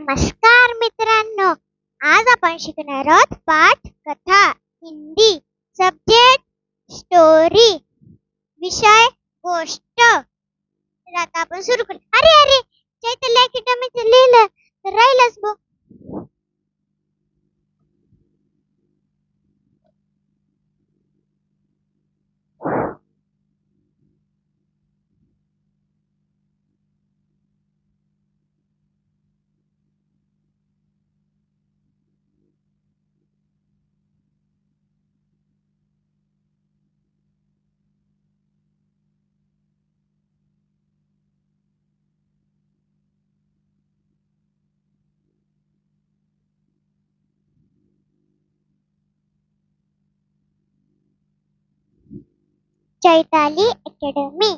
नमस्कार मित्रांनो. आज आपण शिकणार आहोत पाठ कथा हिंदी सब्जेक्ट स्टोरी विषय गोष्ट. तर आता आपण सुरू करू. अरे चैताली अकॅडमी.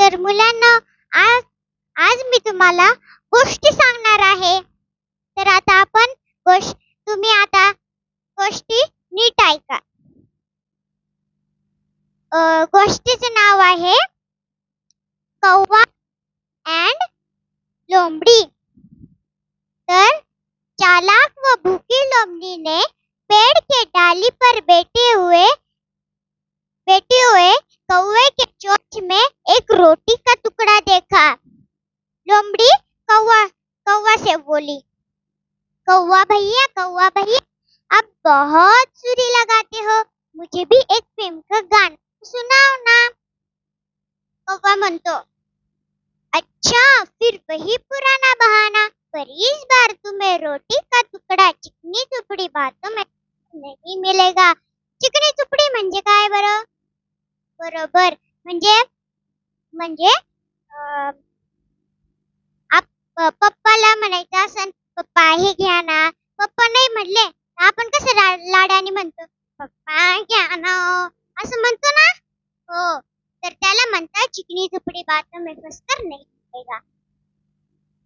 तर मुलांना आज आज मी तुम्हाला गोष्टी सांगणार आहे. तर आता आपण गोष्ट तुम्ही आता गोष्टी नीट ऐका. अ, गोष्टीचे नाव आहे कौवा अँड लोंबडी तर चालाक व भूखी लोमड़ी ने पेड़ के डाली पर बैठे हुए बैठे हुए कौवे के चोंच में एक रोटी का टुकड़ा देखा। लोमड़ी कौवा कौवा से बोली, कौवा भैया कौवा भैया, आप बहुत सुरी लगाते हो। मुझे भी एक फ़िल्म का गाना सुनाओ ना। कौवा म्हणतो अच्छा फिर वही पुराना बहाना। पर इस बार तुम्हें रोटी का टुकड़ा, चिकनी चुपड़ी बातों में नहीं मिलेगा। चिकनी चुपडी म्हणजे काय बरं? बरोबर। म्हणजे म्हणजे पप्पाला म्हणायचं असं पप्पा हे घ्या ना। पप्पा नाही म्हणले तर आपण कसं ला- लाडाने म्हणतो पप्पा घ्या ना। असं म्हणतो ना? हो, तर त्याला म्हणतात चिकनी चुपडी बातों में फसकर नाही मिलेगा।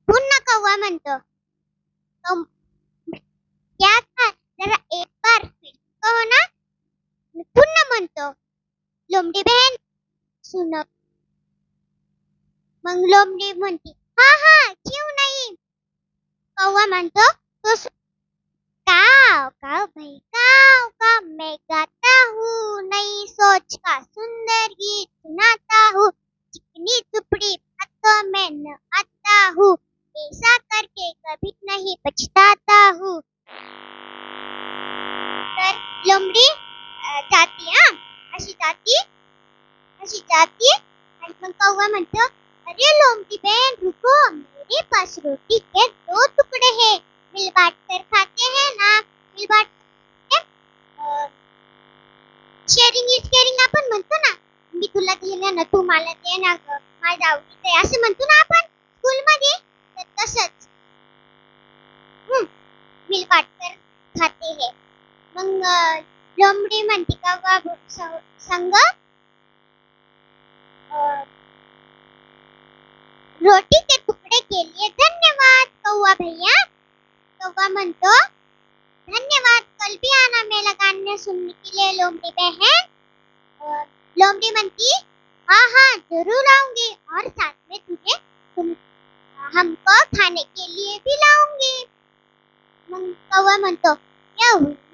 पुन्हा कव्वा म्हणतो. "कम- क्या? था जरा एक बार कहो ना. पुन्हा म्हणतो, लोमडी बहन सुन. मग लोमडी म्हणते, हा हा क्यों नाही. कौवा म्हणतो तो काव काव भाई काव काव मैं गाता हूँ, नई सोच का सुंदर गीत सुनाता हूँ, चिकनी चुपड़ी बातों में न आता हूँ नहीं पछताता हूँ। तर लोमडी जाती हा अशी जाती अशी जाती आणि मग कौवा म्हणतो अरे लोमडी बहन, रुको, मेरे पास रोटी के दो टुकड़े हैं। मिल बांट कर खाते हैं ना, मिल बांट शेअरिंग इज़ केअरिंग आपण म्हणतो ना। मी तुला दिलं ना तू मला दे ना माझ्या आवडीचं आहे असं म्हणतो ना आपण स्कूल मध्ये तर तसंच कर खाते हैं। मग लोमडी म्हणते का संग रोटी के टुकड़े के लिए धन्यवाद, कौवा भैया। कौवा म्हणतो, धन्यवाद, कल भी आना मेला गाने सुनने के लिए, लोमड़ी बहन। लोमड़ी म्हणती हाँ हाँ ज़रूर आऊँगी और साथ में तुझे तुम हमको खाने के लिए भी लाऊँगी मग कौवा म्हणतो. या हुई ना बात